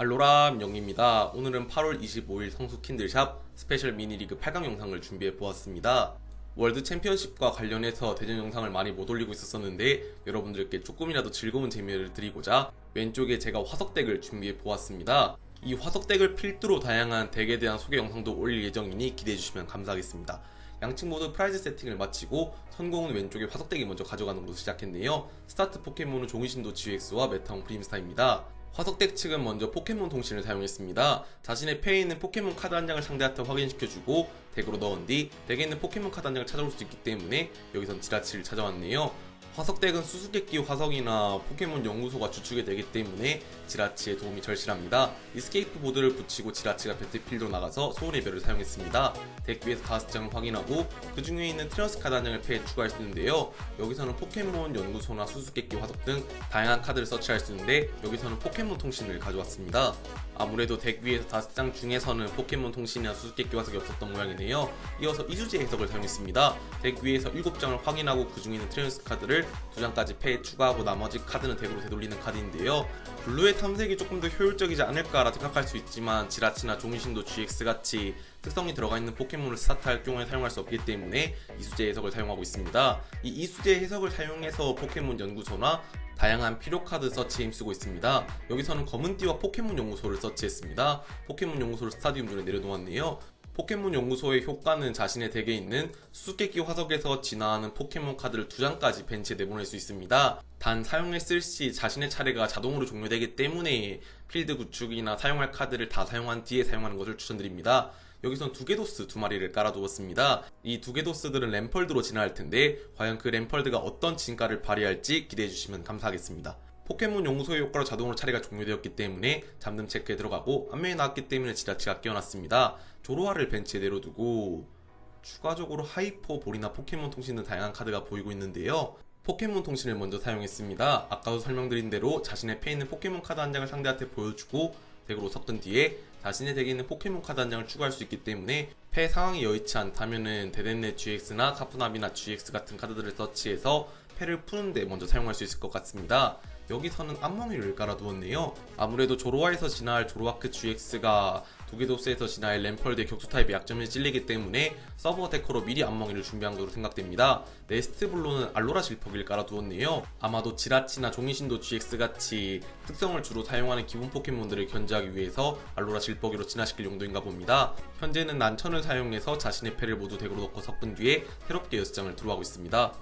알로람 영입니다. 오늘은 8월 25일 성수 킨들샵 스페셜 미니리그 8강 영상을 준비해 보았습니다. 월드 챔피언십과 관련해서 대전 영상을 많이 못 올리고 있었었는데 여러분들께 조금이라도 즐거운 재미를 드리고자 왼쪽에 제가 화석 덱을 준비해 보았습니다. 이 화석 덱을 필두로 다양한 덱에 대한 소개 영상도 올릴 예정이니 기대해 주시면 감사하겠습니다. 양측 모두 프라이즈 세팅을 마치고 선공은 왼쪽에 화석덱이 먼저 가져가는 것으로 시작했네요. 스타트 포켓몬은 종이신도 GX와 메타운 프림스타입니다. 화석덱 측은 먼저 포켓몬 통신을 사용했습니다. 자신의 패에 있는 포켓몬 카드 한 장을 상대한테 확인시켜주고 덱으로 넣은 뒤 덱에 있는 포켓몬 카드 한 장을 찾아올 수 있기 때문에 여기선 지라치를 찾아왔네요. 화석덱은 수수께끼 화석이나 포켓몬 연구소가 주축이 되기 때문에 지라치의 도움이 절실합니다. 이스케이프 보드를 붙이고 지라치가 배틀필드로 나가서 소울의 별을 사용했습니다. 덱 위에서 5장을 확인하고 그 중에 있는 트러스 카드 한 장을 패에 추가할 수 있는데요. 여기서는 포켓몬 연구소나 수수께끼 화석 등 다양한 카드를 서치할 수 있는데 여기서는 포켓몬 통신을 가져왔습니다. 아무래도 덱 위에서 5장 중에서는 포켓몬 통신이나 수수께끼 화석이 없었던 모양이네요. 이어서 이수제 해석을 사용했습니다. 덱 위에서 7장을 확인하고 그 중에 있는 트레너스 카드를 2장까지 패에 추가하고 나머지 카드는 덱으로 되돌리는 카드인데요. 블루의 탐색이 조금 더 효율적이지 않을까라 생각할 수 있지만 지라치나 종이신도 GX 같이 특성이 들어가 있는 포켓몬을 스타트할 경우에 사용할 수 없기 때문에 이수제 해석을 사용하고 있습니다. 이 이수제 해석을 사용해서 포켓몬 연구소나 다양한 필요 카드 서치에 힘쓰고 있습니다. 여기서는 검은 띠와 포켓몬 연구소를 서치했습니다. 포켓몬 연구소를 스타디움 중에 내려놓았네요. 포켓몬 연구소의 효과는 자신의 덱에 있는 수수께끼 화석에서 진화하는 포켓몬 카드를 두 장까지 벤치에 내보낼 수 있습니다. 단 사용했을 시 자신의 차례가 자동으로 종료되기 때문에 필드 구축이나 사용할 카드를 다 사용한 뒤에 사용하는 것을 추천드립니다. 여기선 두개 도스 두 마리를 깔아두었습니다. 이 두 개 도스들은 램펄드로 진화할 텐데 과연 그 램펄드가 어떤 진가를 발휘할지 기대해 주시면 감사하겠습니다. 포켓몬 연구소의 효과로 자동으로 차례가 종료되었기 때문에 잠금 체크에 들어가고 안면에 나왔기 때문에 지라치가 깨어났습니다. 조로아를 벤치에 내려두고 추가적으로 하이퍼 볼이나 포켓몬 통신 등 다양한 카드가 보이고 있는데요. 포켓몬 통신을 먼저 사용했습니다. 아까도 설명드린 대로 자신의 패에 있는 포켓몬 카드 한 장을 상대한테 보여주고 덱으로 섞은 뒤에 자신의 덱에 있는 포켓몬 카드 한 장을 추가할 수 있기 때문에 패 상황이 여의치 않다면은 데덴네 GX나 카푸나비나 GX 같은 카드들을 서치해서 패를 푸는데 먼저 사용할 수 있을 것 같습니다. 여기서는 앞멍이를 깔아두었네요. 아무래도 조로아에서 진화할 조로아크 GX가 두개도스에서 진화할 램펄드의 격투 타입의 약점이 찔리기 때문에 서버 데커로 미리 앞멍이를 준비한 것으로 생각됩니다. 네스트 블루는 알로라 실퍼기를 깔아두었네요. 아마도 지라치나 종이신도 GX 같이 특성을 주로 사용하는 기본 포켓몬들을 견제하기 위해서 알로라 실퍼기로 진화시킬 용도인가 봅니다. 현재는 난천을 사용해서 자신의 패를 모두 덱으로 넣고 섞은 뒤에 새롭게 6장을 들어가고 있습니다.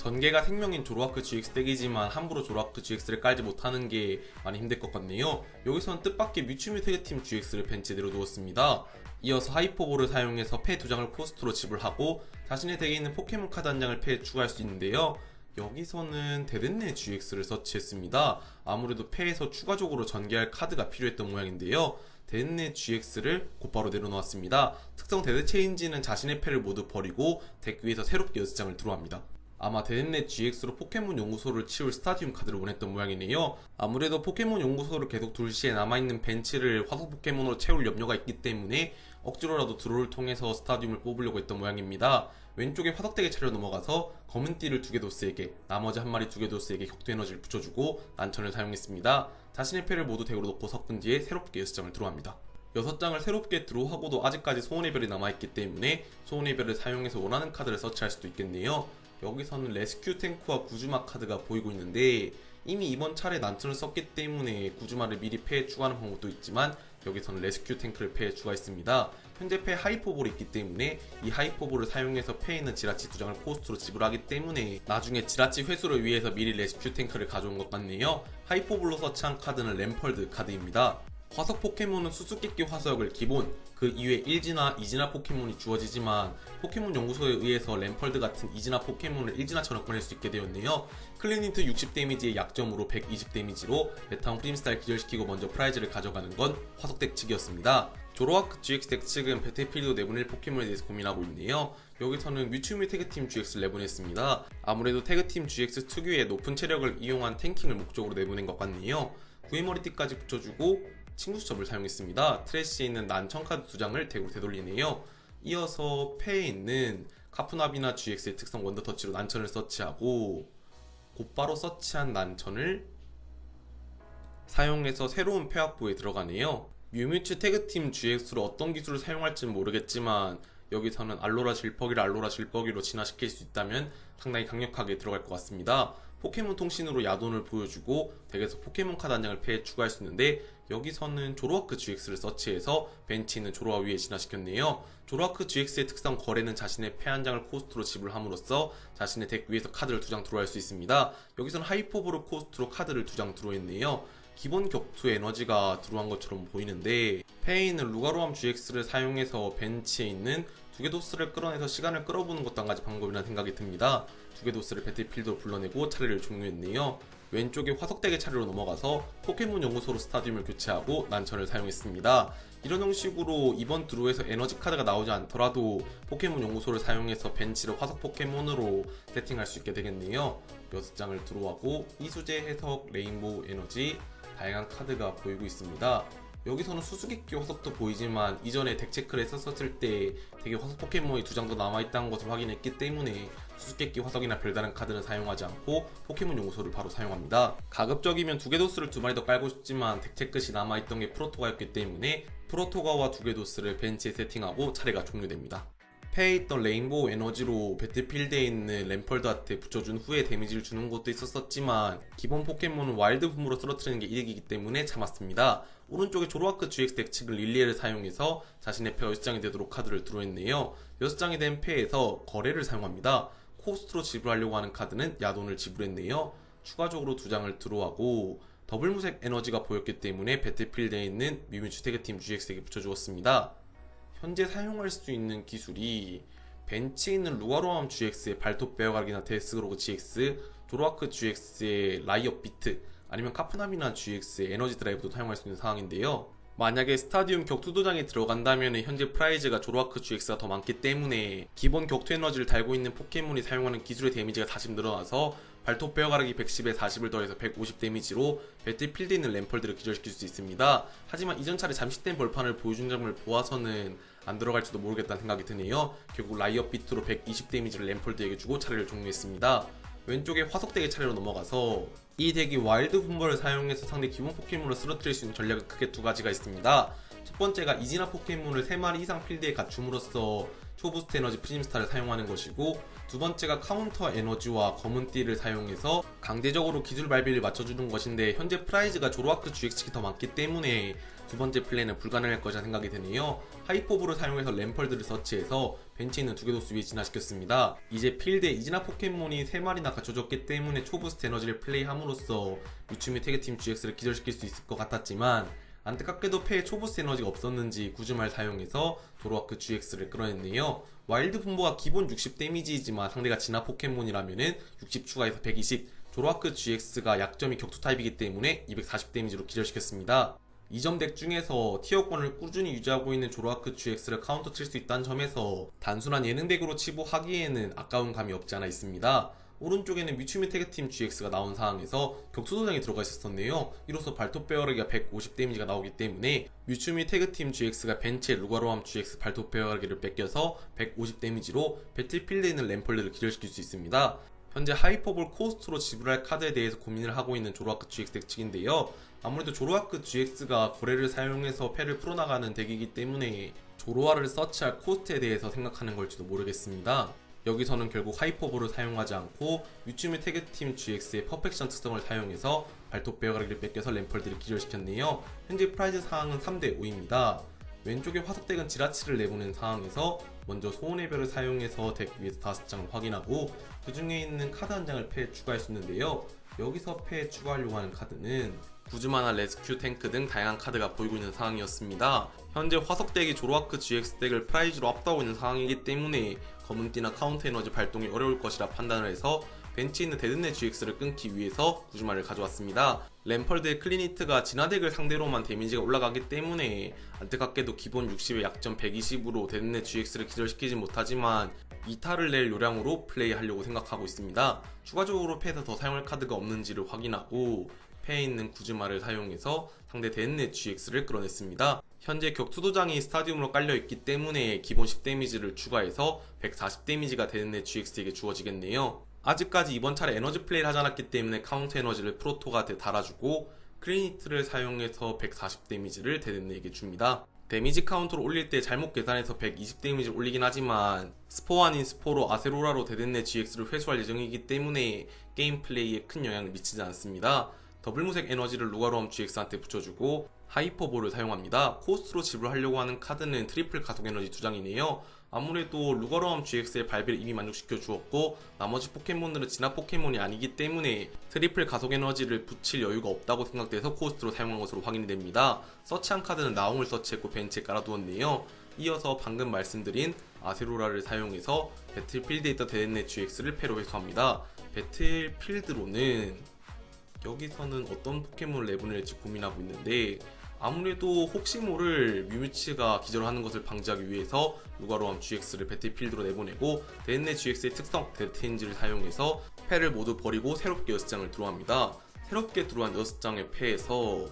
전개가 생명인 조로아크 GX 덱이지만 함부로 조로아크 GX를 깔지 못하는 게 많이 힘들 것 같네요. 여기서는 뜻밖의 뮤츠뮤 태그팀 GX를 벤치에 내려두었습니다. 이어서 하이퍼볼을 사용해서 패 두 장을 코스트로 지불하고 자신의 덱에 있는 포켓몬 카드 한 장을 패에 추가할 수 있는데요. 여기서는 데덴네 GX를 서치했습니다. 아무래도 패에서 추가적으로 전개할 카드가 필요했던 모양인데요. 데덴네 GX를 곧바로 내려놓았습니다. 특성 데드 체인지는 자신의 패를 모두 버리고 덱 위에서 새롭게 6장을 들어옵니다. 아마 데덴넷 GX로 포켓몬 연구소를 치울 스타디움 카드를 원했던 모양이네요. 아무래도 포켓몬 연구소를 계속 둘 시에 남아있는 벤치를 화석 포켓몬으로 채울 염려가 있기 때문에 억지로라도 드로우를 통해서 스타디움을 뽑으려고 했던 모양입니다. 왼쪽에 화석대에 차려 넘어가서 검은 띠를 두 개 도스에게 나머지 한 마리 두 개 도스에게 격투 에너지를 붙여주고 난천을 사용했습니다. 자신의 패를 모두 덱으로 넣고 섞은 뒤에 새롭게 6장을 들어갑니다. 6장을 새롭게 드로우하고도 아직까지 소원의 별이 남아있기 때문에 소원의 별을 사용해서 원하는 카드를 서치할 수도 있겠네요. 여기서는 레스큐 탱크와 구주마 카드가 보이고 있는데 이미 이번 차례 난천을 썼기 때문에 구주마를 미리 패에 추가하는 방법도 있지만 여기서는 레스큐 탱크를 패에 추가했습니다. 현재 패 하이퍼볼이 있기 때문에 이 하이퍼볼을 사용해서 패에 있는 지라치 두 장을 코스트로 지불하기 때문에 나중에 지라치 회수를 위해서 미리 레스큐 탱크를 가져온 것 같네요. 하이퍼볼로 서치한 카드는 램펄드 카드입니다. 화석 포켓몬은 수수께끼 화석을 기본, 그 이외 1진화, 2진화 포켓몬이 주어지지만 포켓몬 연구소에 의해서 램펄드 같은 2진화 포켓몬을 1진화처럼 꺼낼 수 있게 되었네요. 클리니트 60 데미지의 약점으로 120 데미지로 메타운 프림스타일 기절시키고 먼저 프라이즈를 가져가는 건 화석 덱 측이었습니다. 조로아크 GX 덱 측은 배틀필드 내보낼 포켓몬에 대해서 고민하고 있네요. 여기서는 뮤츠뮤 태그팀 GX를 내보냈습니다. 아무래도 태그팀 GX 특유의 높은 체력을 이용한 탱킹을 목적으로 내보낸 것 같네요. 구이머리띠까지 붙여주고 친구 수첩을 사용했습니다. 트래시에 있는 난청 카드 두 장을 덱으로 되돌리네요. 이어서 패에 있는 카푸나비나 GX의 특성 원더 터치로 난천을 서치하고 곧바로 서치한 난천을 사용해서 새로운 폐합부에 들어가네요. 뮤뮤츠 태그팀 GX로 어떤 기술을 사용할지는 모르겠지만 여기서는 알로라 질퍽이를 알로라 질퍽이로 진화시킬 수 있다면 상당히 강력하게 들어갈 것 같습니다. 포켓몬 통신으로 야돈을 보여주고 덱에서 포켓몬 카드 한 장을 패에 추가할 수 있는데 여기서는 조로아크 GX를 서치해서 벤치 있는 조로아 위에 진화시켰네요. 조로아크 GX의 특성 거래는 자신의 패 한 장을 코스트로 지불함으로써 자신의 덱 위에서 카드를 두 장 드로할 수 있습니다. 여기서는 하이퍼보르 코스트로 카드를 두 장 드로했네요. 기본 격투 에너지가 들어간 것처럼 보이는데 있는 루가로암 GX를 사용해서 벤치에 있는 두개 도스를 끌어내서 시간을 끌어보는 것도 한 가지 방법이라는 생각이 듭니다. 두개도스를 배틀필드로 불러내고 차례를 종료했네요. 왼쪽에 화석대계 차례로 넘어가서 포켓몬 연구소로 스타디움을 교체하고 난천을 사용했습니다. 이런 형식으로 이번 드로에서 에너지 카드가 나오지 않더라도 포켓몬 연구소를 사용해서 벤치를 화석 포켓몬으로 세팅할 수 있게 되겠네요. 6장을 드로하고 이수제 해석 레인보우 에너지 다양한 카드가 보이고 있습니다. 여기서는 수수께끼 화석도 보이지만 이전에 덱 체크를 했었을 때 되게 화석 포켓몬이 두 장도 남아있다는 것을 확인했기 때문에 수수께끼 화석이나 별다른 카드는 사용하지 않고 포켓몬 용소를 바로 사용합니다. 가급적이면 두 개 도스를 두 마리 더 깔고 싶지만 덱 체크시 남아있던 게 프로토가였기 때문에 프로토가와 두 개 도스를 벤치에 세팅하고 차례가 종료됩니다. 패에 있던 레인보우 에너지로 배틀필드에 있는 램펄드한테 붙여준 후에 데미지를 주는 것도 있었었지만 기본 포켓몬은 와일드 붐으로 쓰러뜨리는 게 이득이기 때문에 참았습니다. 오른쪽에 조로아크 GX 덱측을 릴리에를 사용해서 자신의 패 6장이 되도록 카드를 드로했네요. 6장이 된 패에서 거래를 사용합니다. 코스트로 지불하려고 하는 카드는 야돈을 지불했네요. 추가적으로 두 장을 드로하고 더블 무색 에너지가 보였기 때문에 배틀필드에 있는 뮤뮤츠 태그팀 GX에게 붙여주었습니다. 현재 사용할 수 있는 기술이 벤치에 있는 루아로암 GX의 발톱 베어가기나 데스그로그 GX, 조로아크 GX의 라이어 비트, 아니면 카프나미나 GX의 에너지 드라이브도 사용할 수 있는 상황인데요. 만약에 스타디움 격투 도장에 들어간다면 현재 프라이즈가 조로아크 GX가 더 많기 때문에 기본 격투 에너지를 달고 있는 포켓몬이 사용하는 기술의 데미지가 40 늘어나서 발톱 베어가르기 110에 40을 더해서 150 데미지로 배틀필드에 있는 램펄들을 기절시킬 수 있습니다. 하지만 이전 차례 잠식된 벌판을 보여준 점을 보아서는 안 들어갈지도 모르겠다는 생각이 드네요. 결국 라이어 비트로 120 데미지를 램펄드에게 주고 차례를 종료했습니다. 왼쪽에 화석대기 차례로 넘어가서 이 덱이 와일드 분벌을 사용해서 상대 기본 포켓몬을 쓰러뜨릴 수 있는 전략은 크게 두 가지가 있습니다. 첫 번째가 이진화 포켓몬을 3마리 이상 필드에 갖춤으로써 초부스트 에너지 프림스타를 사용하는 것이고 두 번째가 카운터 에너지와 검은 띠를 사용해서 강제적으로 기술 발비를 맞춰주는 것인데 현재 프라이즈가 조로아크 GX가 더 많기 때문에 두 번째 플레이는 불가능할 것이라 생각이 드네요. 하이포브를 사용해서 램펄드를 서치해서 벤치에 있는 두 개 도수 위에 진화시켰습니다. 이제 필드에 이진화 포켓몬이 3마리나 갖춰졌기 때문에 초부스트 에너지를 플레이함으로써 유추미 태그팀 GX를 기절시킬 수 있을 것 같았지만 안타깝게도 패에 초보스 에너지가 없었는지 구즈말 사용해서 도로아크 GX를 끌어냈네요. 와일드 분보가 기본 60 데미지이지만 상대가 진화 포켓몬이라면은 60 추가해서 120, 조로아크 GX가 약점이 격투 타입이기 때문에 240 데미지로 기절시켰습니다. 이점 덱 중에서 티어권을 꾸준히 유지하고 있는 조로아크 GX를 카운터 칠 수 있다는 점에서 단순한 예능 덱으로 치부하기에는 아까운 감이 없지 않아 있습니다. 오른쪽에는 미추미 태그팀 GX가 나온 상황에서 격투도장이 들어가 있었었네요. 이로써 발톱 베어르기가 150 데미지가 나오기 때문에 미추미 태그팀 GX가 벤치의 루가로함 GX 발톱 베어르기를 뺏겨서 150 데미지로 배틀필드에 있는 램펄드를 기절시킬 수 있습니다. 현재 하이퍼볼 코스트로 지불할 카드에 대해서 고민을 하고 있는 조로아크 GX 덱 측인데요. 아무래도 조로아크 GX가 거래를 사용해서 패를 풀어나가는 덱이기 때문에 조로아를 서치할 코스트에 대해서 생각하는 걸지도 모르겠습니다. 여기서는 결국 하이퍼볼을 사용하지 않고 유치미 태그팀 GX의 퍼펙션 특성을 사용해서 발톱 베어가리를 뺏겨서 램펄드를 기절시켰네요. 현재 프라이즈 상황은 3대 5입니다. 왼쪽에 화석덱은 지라치를 내보낸 상황에서 먼저 소원의 별을 사용해서 덱 위에서 5장을 확인하고 그 중에 있는 카드 한 장을 패에 추가할 수 있는데요. 여기서 패에 추가하려고 하는 카드는 구즈마나 레스큐 탱크 등 다양한 카드가 보이고 있는 상황이었습니다. 현재 화석 덱이 조로아크 GX 덱을 프라이즈로 앞다고 있는 상황이기 때문에 검은띠나 카운터 에너지 발동이 어려울 것이라 판단을 해서 벤치에 있는 데드넷 GX를 끊기 위해서 구즈마를 가져왔습니다. 램펄드의 클리니트가 진화덱을 상대로만 데미지가 올라가기 때문에 안타깝게도 기본 60의 약점 120으로 데드넷 GX를 기절시키지 못하지만 이타를 낼 요량으로 플레이하려고 생각하고 있습니다. 추가적으로 패에서 더 사용할 카드가 없는지를 확인하고 패에 있는 구즈마를 사용해서 상대 데드넷 GX를 끌어냈습니다. 현재 격투도장이 스타디움으로 깔려있기 때문에 기본 10 데미지를 추가해서 140 데미지가 데드넷 GX에게 주어지겠네요. 아직까지 이번 차례 에너지 플레이를 하지 않았기 때문에 카운터 에너지를 프로토가 달아주고 크리니트를 사용해서 140 데미지를 대댄네에게 줍니다. 데미지 카운터를 올릴 때 잘못 계산해서 120 데미지를 올리긴 하지만 스포 아닌 스포로 아세로라로 대댄네 GX를 회수할 예정이기 때문에 게임 플레이에 큰 영향을 미치지 않습니다. 더블 무색 에너지를 루가로암 GX한테 붙여주고 하이퍼볼을 사용합니다. 코스트로 지불하려고 하는 카드는 트리플 가속 에너지 두 장이네요. 아무래도 루가로암 GX의 발비를 이미 만족시켜 주었고 나머지 포켓몬들은 진화 포켓몬이 아니기 때문에 트리플 가속 에너지를 붙일 여유가 없다고 생각돼서 코스트로 사용한 것으로 확인이 됩니다. 서치한 카드는 나옹을 서치했고 벤치에 깔아두었네요. 이어서 방금 말씀드린 아세로라를 사용해서 배틀필드에 있던 데덴네 GX를 패로 회수합니다. 배틀필드로는 여기서는 어떤 포켓몬을 내보낼지 고민하고 있는데 아무래도 혹시 모를 뮤미치가 기절하는 것을 방지하기 위해서 루가로암 GX를 배틀필드로 내보내고 데인네 GX의 특성 데트인지를 사용해서 패를 모두 버리고 새롭게 6장을 들어옵니다. 새롭게 들어온 6장의 패에서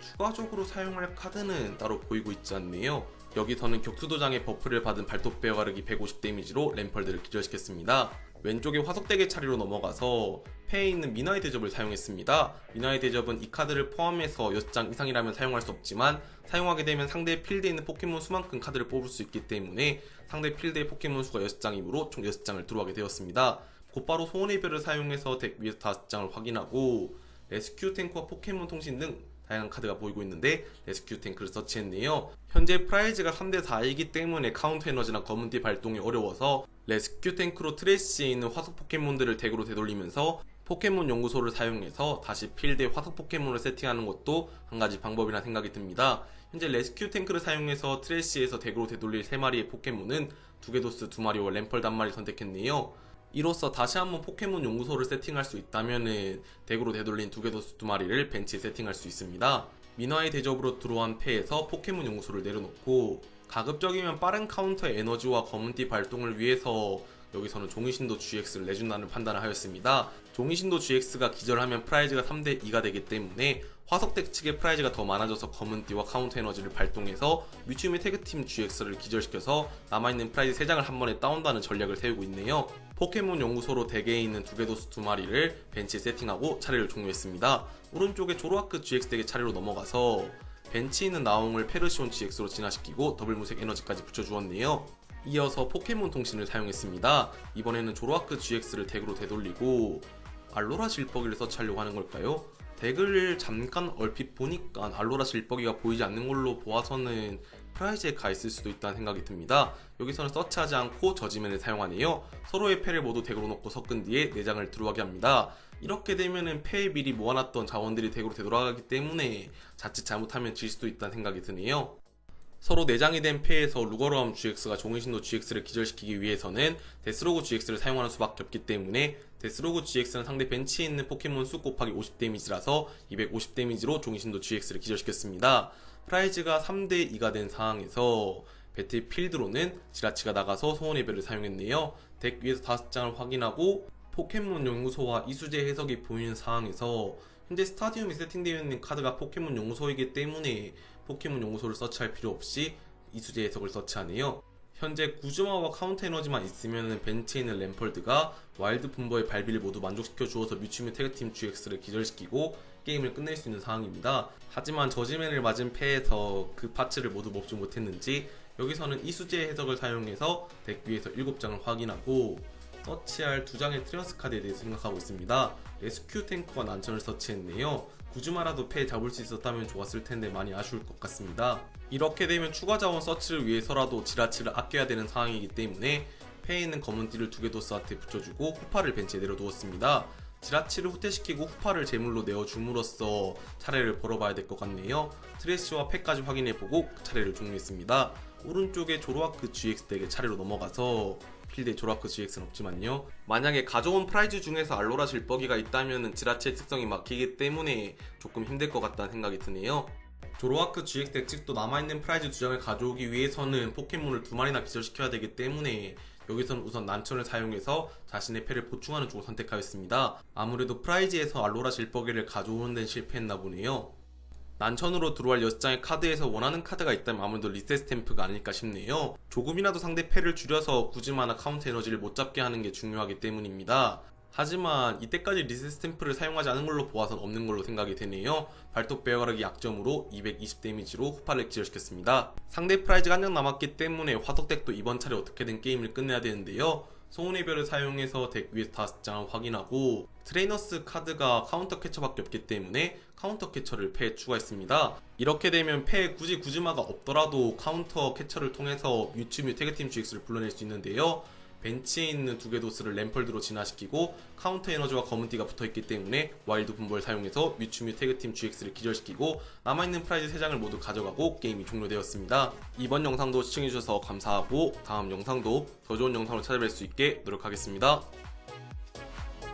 추가적으로 사용할 카드는 따로 보이고 있지 않네요. 여기서는 격투도장의 버프를 받은 발톱 베어가르기 150 데미지로 램펄드를 기절시켰습니다. 왼쪽에 화석대게 차례로 넘어가서 패에 있는 미나의 대접을 사용했습니다. 미나의 대접은 이 카드를 포함해서 6장 이상이라면 사용할 수 없지만 사용하게 되면 상대 필드에 있는 포켓몬 수만큼 카드를 뽑을 수 있기 때문에 상대 필드의 포켓몬 수가 6장이므로 총 6장을 들어가게 되었습니다. 곧바로 소원의 별을 사용해서 덱 위에서 5장을 확인하고 레스큐 탱크와 포켓몬 통신 등 다양한 카드가 보이고 있는데 레스큐 탱크를 서치했네요. 현재 프라이즈가 3대 4이기 때문에 카운터 에너지나 검은띠 발동이 어려워서 레스큐 탱크로 트레시에 있는 화석 포켓몬들을 덱으로 되돌리면서 포켓몬 연구소를 사용해서 다시 필드에 화석 포켓몬을 세팅하는 것도 한 가지 방법이라 생각이 듭니다. 현재 레스큐 탱크를 사용해서 트레시에서 덱으로 되돌릴 3마리의 포켓몬은 두개도스 2마리와 램펄드 1마리 선택했네요. 이로써 다시 한번 포켓몬 연구소를 세팅할 수 있다면은 덱으로 되돌린 두개도스 2마리를 벤치에 세팅할 수 있습니다. 민화의 대접으로 들어온 패에서 포켓몬 연구소를 내려놓고 가급적이면 빠른 카운터의 에너지와 검은띠 발동을 위해서 여기서는 종이신도 GX를 내준다는 판단을 하였습니다. 종이신도 GX가 기절하면 프라이즈가 3대 2가 되기 때문에 화석덱 측의 프라이즈가 더 많아져서 검은띠와 카운터 에너지를 발동해서 뮤치움의 태그팀 GX를 기절시켜서 남아있는 프라이즈 3장을 한 번에 다운다는 전략을 세우고 있네요. 포켓몬 연구소로 덱에 있는 두개도스 두 마리를 벤치에 세팅하고 차례를 종료했습니다. 오른쪽에 조로아크 GX 덱의 차례로 넘어가서 벤치에 있는 나옹을 페르시온 GX로 진화시키고 더블 무색 에너지까지 붙여주었네요. 이어서 포켓몬 통신을 사용했습니다. 이번에는 조로아크 GX를 덱으로 되돌리고 알로라 실버기를 서치하려고 하는 걸까요? 덱을 잠깐 얼핏 보니까 알로라 실버기가 보이지 않는 걸로 보아서는 프라이즈에 가 있을 수도 있다는 생각이 듭니다. 여기서는 서치하지 않고 저지맨을 사용하네요. 서로의 패를 모두 덱으로 넣고 섞은 뒤에 4장을 들어가게 합니다. 이렇게 되면은 패에 미리 모아놨던 자원들이 덱으로 되돌아가기 때문에 자칫 잘못하면 질 수도 있다는 생각이 드네요. 서로 내장이 된 패에서 루거러움 GX가 종이신도 GX를 기절시키기 위해서는 데스로그 GX를 사용하는 수밖에 없기 때문에 데스로그 GX는 상대 벤치에 있는 포켓몬 수 곱하기 50 데미지라서 250 데미지로 종이신도 GX를 기절시켰습니다. 프라이즈가 3대 2가 된 상황에서 배틀필드로는 지라치가 나가서 소원의 별을 사용했네요. 덱 위에서 5장을 확인하고 포켓몬 연구소와 이수제 해석이 보이는 상황에서 현재 스타디움에 세팅되어 있는 카드가 포켓몬 연구소이기 때문에 포켓몬 연구소를 서치할 필요 없이 이수제 해석을 서치하네요. 현재 구즈마와 카운터 에너지만 있으면 벤치에 있는 램펄드가 와일드 분버의 발비를 모두 만족시켜 주어서 뮤치뮤 태그팀 GX를 기절시키고 게임을 끝낼 수 있는 상황입니다. 하지만 저지맨을 맞은 패에서 그 파츠를 모두 먹지 못했는지 여기서는 이수제 해석을 사용해서 덱 위에서 7장을 확인하고 서치할 두 장의 트리어스 카드에 대해서 생각하고 있습니다. 레스큐 탱크와 난천을 서치했네요. 구즈마라도 패 잡을 수 있었다면 좋았을 텐데 많이 아쉬울 것 같습니다. 이렇게 되면 추가 자원 서치를 위해서라도 지라치를 아껴야 되는 상황이기 때문에 패에 있는 검은 띠를 두 개 도스한테 붙여주고 후파를 벤치에 내려두었습니다. 지라치를 후퇴시키고 후파를 제물로 내어줌으로써 차례를 벌어봐야 될 것 같네요. 트레시와 패까지 확인해보고 그 차례를 종료했습니다. 오른쪽에 조로아크 GX 덱의 차례로 넘어가서 필드에 조라크 GX는 없지만요. 만약에 가져온 프라이즈 중에서 알로라 질버기가 있다면 지라치의 특성이 막히기 때문에 조금 힘들 것 같다는 생각이 드네요. 조로아크 GX 덱 측도 남아있는 프라이즈 두 장을 가져오기 위해서는 포켓몬을 두 마리나 기절시켜야 되기 때문에 여기서는 우선 난천을 사용해서 자신의 패를 보충하는 쪽을 선택하였습니다. 아무래도 프라이즈에서 알로라 질버기를 가져오는 데는 실패했나 보네요. 난천으로 들어갈 6장의 카드에서 원하는 카드가 있다면 아무래도 리셋 스탬프가 아닐까 싶네요. 조금이라도 상대 패를 줄여서 구즈마나 카운트 에너지를 못 잡게 하는 게 중요하기 때문입니다. 하지만 이때까지 리셋 스탬프를 사용하지 않은 걸로 보아선 없는 걸로 생각이 되네요. 발톱 베어가르기 약점으로 220 데미지로 후파를 기절시켰습니다. 상대 프라이즈가 한 장 남았기 때문에 화덕덱도 이번 차례 어떻게든 게임을 끝내야 되는데요. 소운의 별을 사용해서 덱 위에 다섯 장을 확인하고 트레이너스 카드가 카운터 캐처밖에 없기 때문에 카운터 캐처를 패에 추가했습니다. 이렇게 되면 패에 굳이 구즈마가 없더라도 카운터 캐처를 통해서 뮤츠뮤 태그팀 GX를 불러낼 수 있는데요. 벤치에 있는 두 개 도스를 램펄드로 진화시키고 카운터 에너지와 검은띠가 붙어있기 때문에 와일드 분벌 사용해서 뮤츠뮤 태그팀 GX를 기절시키고 남아있는 프라이즈 3장을 모두 가져가고 게임이 종료되었습니다. 이번 영상도 시청해주셔서 감사하고 다음 영상도 더 좋은 영상으로 찾아뵐 수 있게 노력하겠습니다.